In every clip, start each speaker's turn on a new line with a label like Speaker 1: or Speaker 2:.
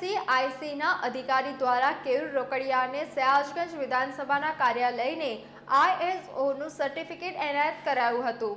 Speaker 1: બીએસસીઆઈસીના અધિકારી દ્વારા કેયુર રોકડિયાને સયાજગંજ વિધાનસભાના કાર્યાલયને આઈએસઓનું સર્ટિફિકેટ એનાયત કરાયું હતું.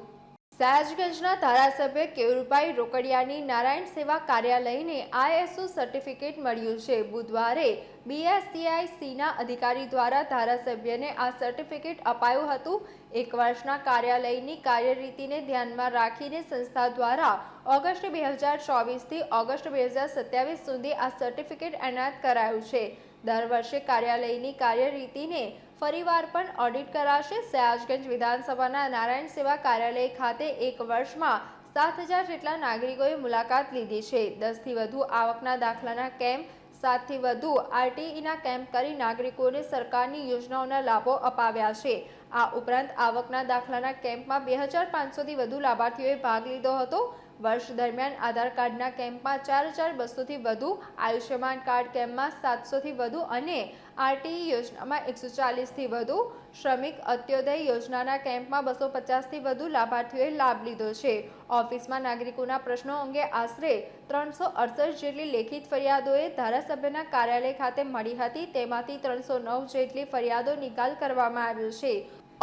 Speaker 1: સયાજગંજના ધારાસભ્ય કેયુરભાઈ રોકડિયાની નારાયણ સેવા કાર્યાલયને આઈએસઓ સર્ટિફિકેટ મળ્યું છે. બુધવારે બીએસસીઆઈસીના અધિકારી દ્વારા ધારાસભ્યને આ સર્ટિફિકેટ અપાયું હતું. એક વર્ષના કાર્યાલયની કાર્યરીતિને ધ્યાનમાં રાખીને સંસ્થા દ્વારા ઓગસ્ટ બે હજાર ચોવીસથી ઓગસ્ટ બે હજાર સત્યાવીસ સુધી આ સર્ટિફિકેટ એનાયત કરાયું છે. દર વર્ષે કાર્યાલયની કાર્યરીતિને ફરીવાર પણ ઓડિટ કરાશે. સયાજગંજ વિધાનસભાના નારાયણ સેવા કાર્યાલય ખાતે એક વર્ષમાં સાત હજાર જેટલા નાગરિકોએ મુલાકાત લીધી છે. દસથી વધુ આવકના દાખલાના કેમ્પ સાતથી વધુ આરટીઈના કેમ્પ કરી નાગરિકોને સરકારની યોજનાઓના લાભો અપાવ્યા છે. આ ઉપરાંત આવકના દાખલાના કેમ્પમાં બે હજાર પાંચસોથી વધુ લાભાર્થીઓએ ભાગ લીધો હતો. વર્ષ દરમિયાન આધાર કાર્ડના કેમ્પમાં ચાર હજાર બસોથી વધુ આયુષ્યમાન કાર્ડ કેમ્પમાં સાતસોથી વધુ અને આરટીઈ યોજનામાં એકસો ચાલીસથી વધુ શ્રમિક અત્યોદય યોજનાના કેમ્પમાં બસો પચાસથી વધુ લાભાર્થીઓએ લાભ લીધો છે. ઓફિસમાં નાગરિકોના પ્રશ્નો અંગે આશરે ત્રણસો અડસઠ જેટલી લેખિત ફરિયાદોએ ધારાસભ્યના કાર્યાલય ખાતે મળી હતી. તેમાંથી ત્રણસો નવ જેટલી ફરિયાદો નિકાલ કરવામાં આવ્યો છે.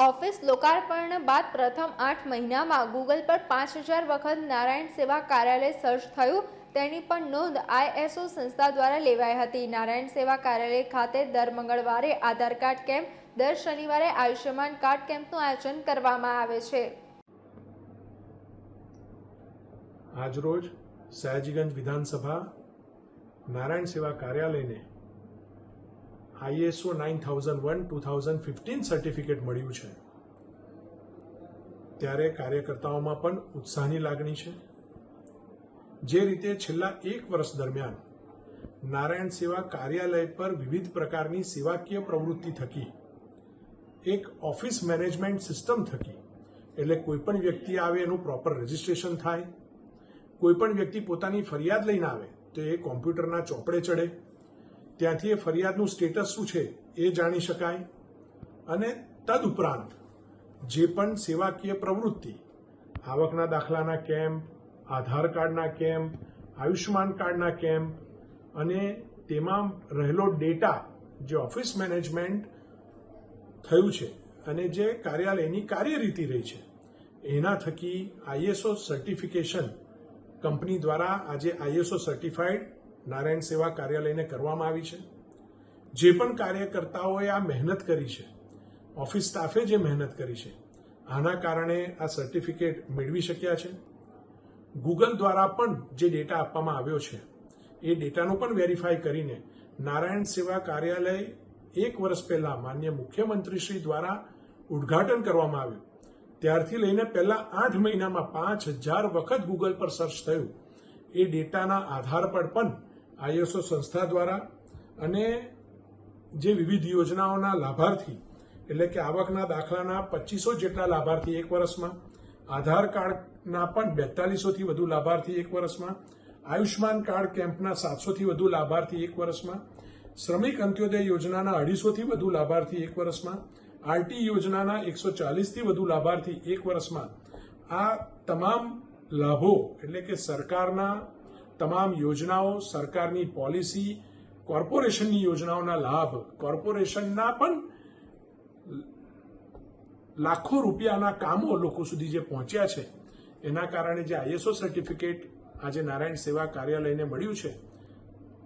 Speaker 1: ઓફિસ લોકાર્પણ બાદ પ્રથમ આઠ મહિનામાં ગૂગલ પર પાંચ હજાર વખત નારાયણ સેવા કાર્યાલય સર્ચ થયું. તેની પણ નોંધ આઈએસઓ સંસ્થા દ્વારા લેવાઈ હતી. નારાયણ સેવા કાર્યાલય ખાતે દર મંગળવારે આધાર કાર્ડ કેમ્પ, દર શનિવારે આયુષ્યમાન કાર્ડ કેમ્પનું આયોજન કરવામાં આવે છે.
Speaker 2: આજરોજ સયાજીગંજ વિધાનસભા નારાયણ સેવા કાર્યાલયને ISO nine thousand one, two thousand fifteen certificate મળ્યું છે. ત્યારે કાર્યકર્તાઓમાં પણ ઉત્સાહની લાગણી છે. જે રીતે છેલ્લા એક વર્ષ દરમિયાન નારાયણ સેવા કાર્યાલય પર વિવિધ પ્રકારની સેવાકીય પ્રવૃત્તિ થકી, એક ઓફિસ મેનેજમેન્ટ સિસ્ટમ થકી, એટલે કોઈપણ વ્યક્તિ આવે એનું પ્રોપર રજીસ્ટ્રેશન થાય કોઈપણ વ્યક્તિ પોતાની ફરિયાદ લઈને આવે, તો એ કોમ્પ્યુટરના ચોપડે ચડે ત્યાંથી એ ફરિયાદનું સ્ટેટસ શું છે એ જાણી શકાય. અને તદુપરાંત જે પણ સેવાકીય પ્રવૃત્તિ, આવકના દાખલાના કેમ્પ, આધાર કાર્ડના કેમ્પ, આયુષ્યમાન કાર્ડના કેમ્પ અને તેમાં રહેલો ડેટા જે ઓફિસ મેનેજમેન્ટ થયું છે અને જે કાર્યાલયની કાર્યરીતિ રહી છે, એના થકી આઈએસઓ સર્ટિફિકેશન કંપની દ્વારા આજે આઈએસઓ સર્ટિફાઈડ નારાયણ સેવા કાર્યાલયને કરવામાં આવી છે. જે પણ કાર્યકર્તાઓએ આ મહેનત કરી છે, ઓફિસ સ્ટાફે જે મહેનત કરી છે, આના કારણે આ સર્ટિફિકેટ મેળવી શક્યા છે. ગૂગલ દ્વારા પણ જે ડેટા આપવામાં આવ્યો છે, એ ડેટાનું પણ વેરીફાઈ કરીને નારાયણ સેવા કાર્યાલય એક વર્ષ પહેલા માન્ય મુખ્યમંત્રીશ્રી દ્વારા ઉદ્ઘાટન કરવામાં આવ્યું. ત્યારથી લઈને પહેલા આઠ મહિનામાં પાંચ હજાર વખત ગૂગલ પર સર્ચ થયું. એ ડેટાના આધાર પર પણ આઈએસઓ સંસ્થા દ્વારા અને જે વિવિધ યોજનાઓના લાભાર્થી, એટલે કે આવકના દાખલાના પચીસો જેટલા લાભાર્થી એક વર્ષમાં, આધાર કાર્ડના પણ બેતાલીસોથી વધુ લાભાર્થી એક વર્ષમાં આયુષ્માન કાર્ડ કેમ્પના સાતસોથી વધુ લાભાર્થી એક વર્ષમાં, શ્રમિક અંત્યોદય યોજનાના અઢીસોથી વધુ લાભાર્થી એક વર્ષમાં, આરટી યોજનાના એકસો ચાલીસથી વધુ લાભાર્થી એક વર્ષમાં. આ તમામ લાભો, એટલે કે સરકારના તમામ યોજનાઓ, સરકારની પોલિસી, કોર્પોરેશનની યોજનાઓના લાભ, કોર્પોરેશનના પણ લાખો રૂપિયાના કામો લોકો સુધી જે પહોંચ્યા છે, એના કારણે જે આઈએસઓ સર્ટિફિકેટ આજે નારાયણ સેવા કાર્યાલયને મળ્યું છે,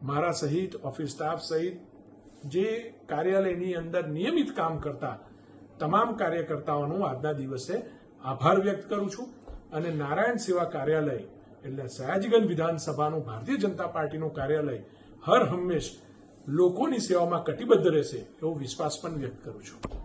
Speaker 2: મારા સહિત, ઓફિસ સ્ટાફ સહિત, જે કાર્યાલયની અંદર નિયમિત કામ કરતા તમામ કાર્યકર્તાઓનો આજના દિવસે આભાર વ્યક્ત કરું છું અને નારાયણ સેવા કાર્યાલય એટલે સયાજીગંજ વિધાનસભાનું ભારતીય જનતા પાર્ટીનું કાર્યાલય હર હંમેશ લોકોની સેવામાં કટિબદ્ધ રહેશે એવો વિશ્વાસ પણ વ્યક્ત કરું છું.